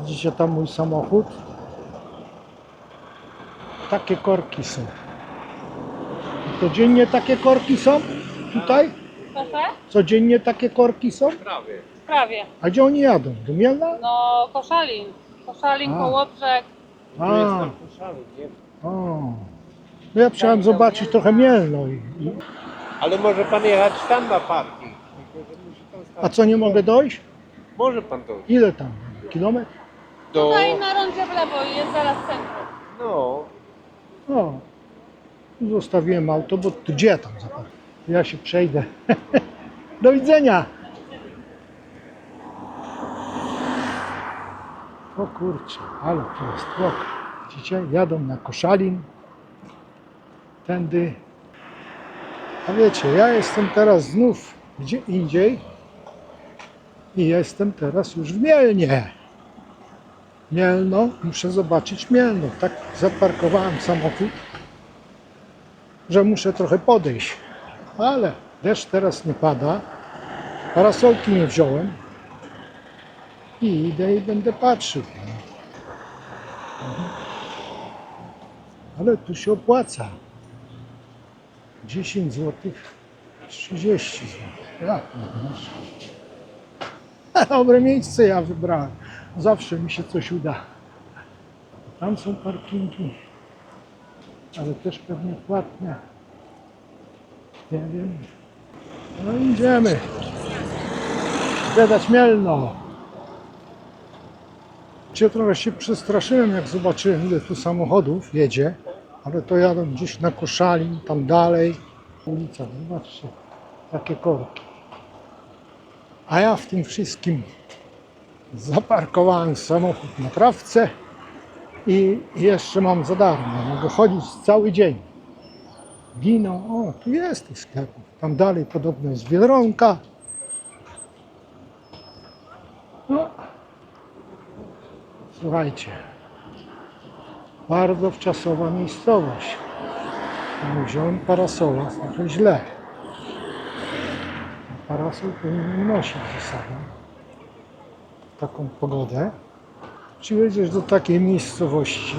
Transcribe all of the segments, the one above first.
Widzicie tam mój samochód? Takie korki są. Codziennie takie korki są tutaj? Proszę? Codziennie takie korki są? Prawie. Prawie. A gdzie oni jadą? Do Mielna? No, Koszalin. Koszalin, A. Kołobrzeg. A, o. No ja chciałem zobaczyć trochę Mielno. I, i, Ale może pan jechać tam na parking. Tylko, że musi pan a co, nie mogę dojść? Może pan dojść. Ile tam? Kilometr? Do... Tutaj na rondzie w lewo i jest zaraz centrum. No. O, tu zostawiłem auto, bo tu gdzie ja tam zaparkuję? Ja się przejdę. Do widzenia. O kurczę, ale to jest droga. Widzicie, jadą na Koszalin. Tędy. A wiecie, ja jestem teraz znów gdzie indziej i jestem teraz już w Mielnie. Mielno, muszę zobaczyć Mielno. Tak zaparkowałem samochód, że muszę trochę podejść. Ale deszcz teraz nie pada. Parasolki nie wziąłem. I idę i będę patrzył. Ale tu się opłaca. 10 zł, 30 zł. Nie masz? Dobre miejsce ja wybrałem. Zawsze mi się coś uda. Tam są parkingi, ale też pewnie płatne. Nie wiem. No idziemy. Zwiadać Mielno. Cię trochę się przestraszyłem, jak zobaczyłem, ile tu samochodów jedzie, ale to jadą gdzieś na Koszalin, tam dalej. Ulica, zobaczcie, takie korki. A ja w tym wszystkim zaparkowałem samochód na trawce i jeszcze mam za darmo. Mogę chodzić cały dzień. Wino, o, tu jest tych sklepów. Tam dalej podobno jest Biedronka. No, słuchajcie, bardzo wczasowa miejscowość. Wziąłem parasola, trochę źle. Parasol powinien nosić ze sobą taką pogodę. Przyjedziesz do takiej miejscowości.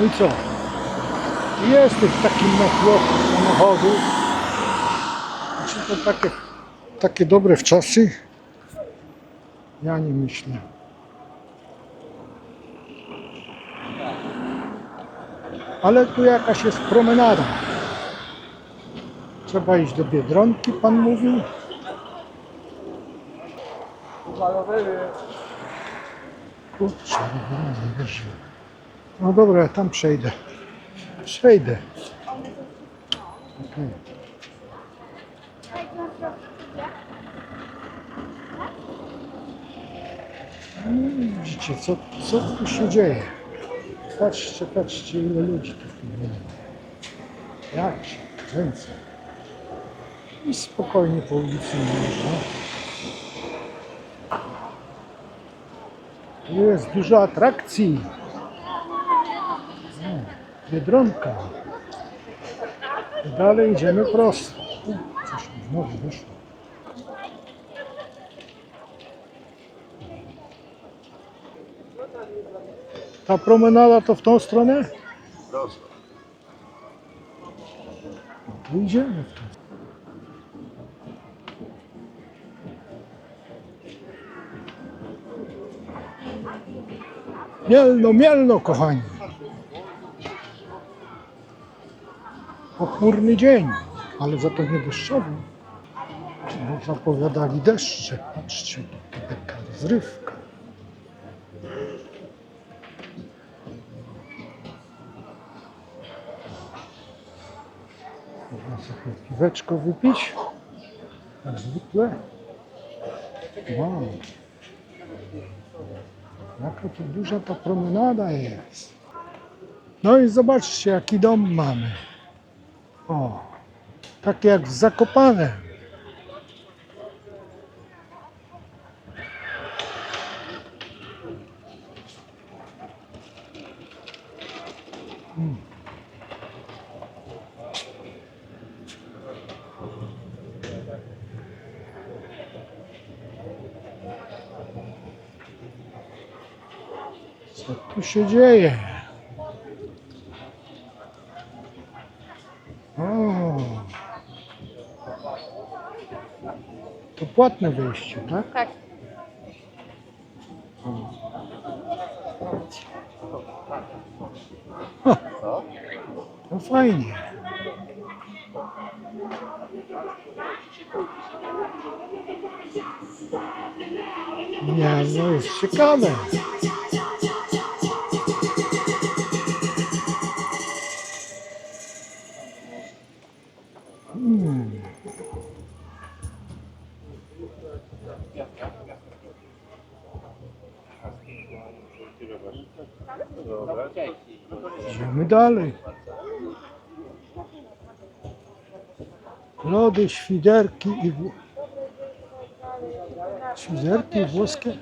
No i co? Jesteś w takim natłoku samochodów. Czy to takie, takie dobre wczasy? Ja nie myślę. Ale tu jakaś jest promenada. Trzeba iść do Biedronki, pan mówił. Kurczę, no, dobra, ja tam przejdę. Przejdę. No, Widzicie, co, co tu się dzieje? Patrzcie, patrzcie, ile ludzi tu jest. Jak się kręcę. I spokojnie po ulicy można. Jest dużo atrakcji. Biedronka. Dalej idziemy prosto. U, Coś mi znowu wyszło. Ta promenada to w tą stronę? Proszę. No to idziemy w tą Mielno, mielno, kochani. Pochmurny dzień, ale za to nie deszczowy. Bo zapowiadali deszcze. Patrzcie, taka rozrywka. Można sobie piweczko wypić. Jak zwykle. Wow. Jaka to duża ta promenada jest. No i zobaczcie, jaki dom mamy. O, takie jak w Zakopane. Co tu się dzieje? O, to płatne wejście, tak? Tak. No fajnie. Nie, no jest ciekawe. Idziemy dalej. Lody, świderki i wł- świderki włoskie.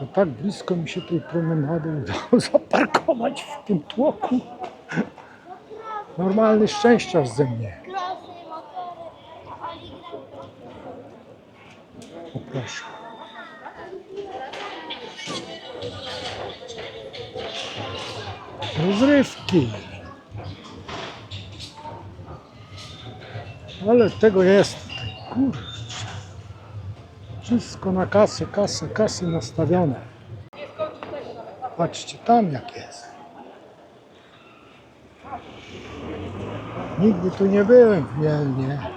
Że tak blisko mi się tej promenady udało zaparkować w tym tłoku. Normalny szczęściarz ze mnie. O proszę. Rozrywki. Ale tego jest tutaj. Kurczę. Wszystko na kasę, kasę, kasy nastawione. Patrzcie tam jak jest. Nigdy tu nie byłem w Mielnie.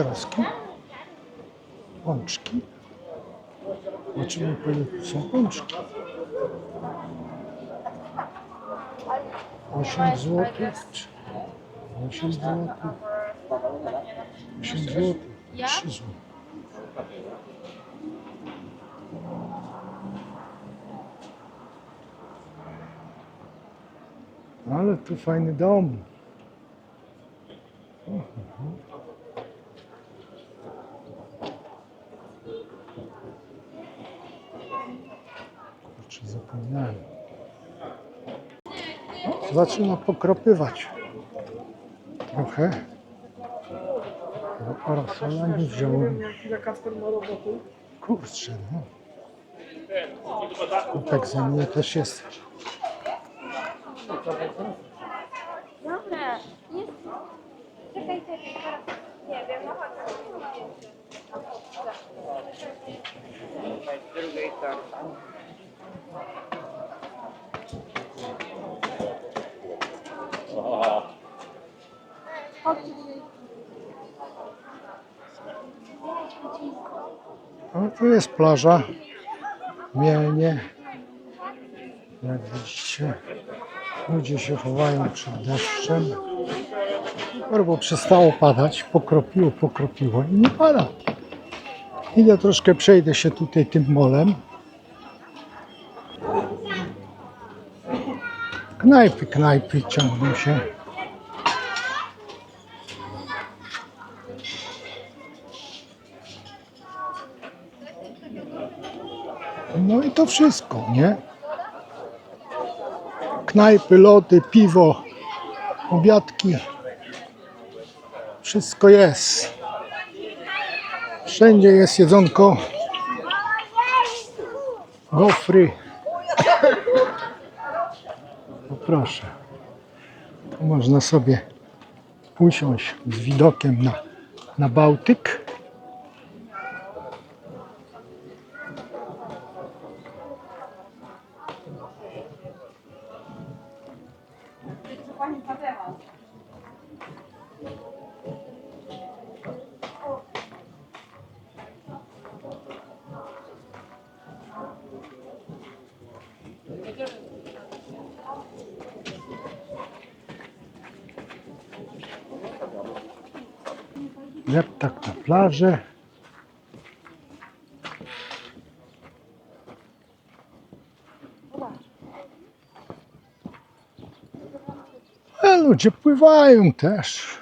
Papieroski. Pączki. Zobaczymy, po ile są pączki. 8 zł. 8 zł. 8 zł. 3 zł. Ale tu fajny dom. Kurczę, zapomniałem. O, zaczyna pokropywać. Trochę. Do parasola nie wziąłem. Kurczę, no. Kupek ze mnie też jest. Dobra, jest. Czekaj, czekaj, teraz. Nie wiem, no tu jest plaża. Mielnie. Jak widzicie, ludzie się chowają przed deszczem. Albo przestało padać, pokropiło, pokropiło i nie pada. Idę troszkę, przejdę się tutaj tym molem. Knajpy, knajpy ciągną się. No i to wszystko, nie? Knajpy, lody, piwo, obiadki. Wszystko jest. Wszędzie jest jedzonko. Gofry. No proszę. Tu można sobie usiąść z widokiem na, na Bałtyk. Jak tak na plażę. A ludzie pływają też.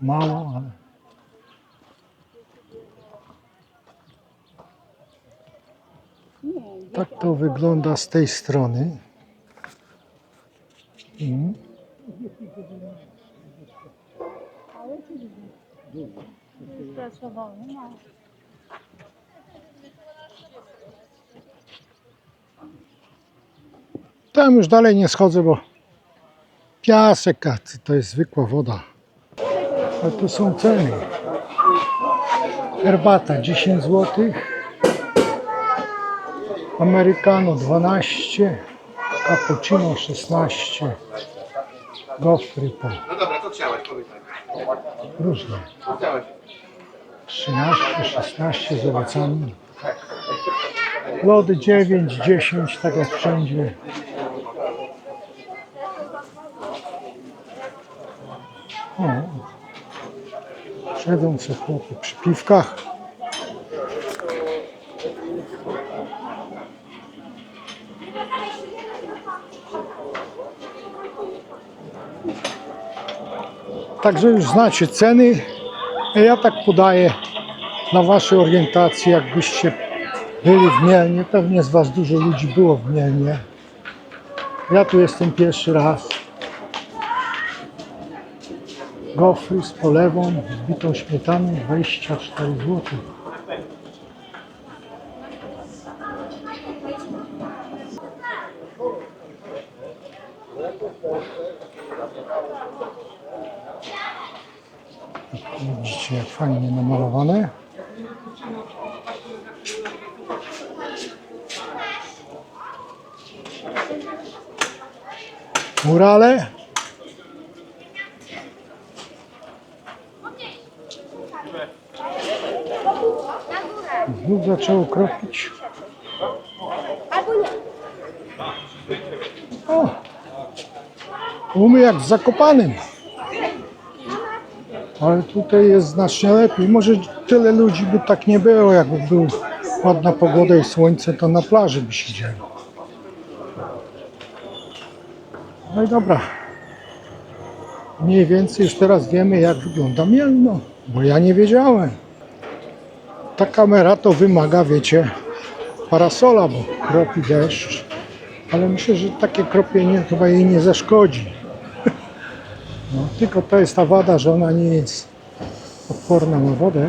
Mało, ale. Tak to wygląda z tej strony. Mhm. Tam już dalej nie schodzę, bo piasek, to jest zwykła woda. A tu są ceny. Herbata 10 zł. Americano 12. Cappuccino 16. Gofry po No dobra, co chciałeś? Powiedz mi. Różne. Co chciałeś? 13, 16 z owocami. Lody 9, 10, tak jak wszędzie. O, siedzą se chłopy przy piwkach. Także już znacie ceny. Ja tak podaję na Waszej orientacji, jakbyście byli w Mielnie. Pewnie z Was dużo ludzi było w Mielnie. Ja tu jestem pierwszy raz. Gofry z polewą, z bitą śmietaną, 24 zł. Widzicie, jak fajnie namalowane. Murale. Znów zaczęło kropić. O! Umy jak w Zakopanym. Ale tutaj jest znacznie lepiej. Może tyle ludzi by tak nie było, jakby był ładna pogoda i słońce, to na plaży by siedzieli. No i dobra. Mniej więcej już teraz wiemy, jak wygląda Mielno, bo ja nie wiedziałem. Ta kamera to wymaga, wiecie, parasola, bo kropi deszcz. Ale myślę, że takie kropienie chyba jej nie zaszkodzi. No, tylko to jest ta wada, że ona nie jest odporna na wodę.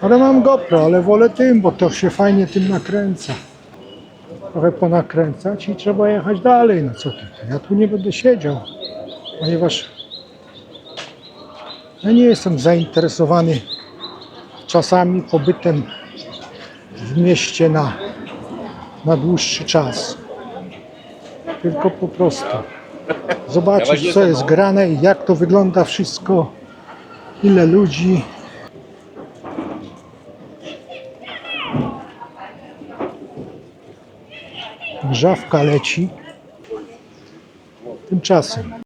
Ale mam GoPro, ale wolę tym, bo to się fajnie tym nakręca. Trochę ponakręcać i trzeba jechać dalej. No co ty, ja tu nie będę siedział, ponieważ ja nie jestem zainteresowany czasami pobytem w mieście na, na dłuższy czas. Tylko po prostu zobaczyć, co jest grane i jak to wygląda wszystko, ile ludzi. Grzawka leci. Tymczasem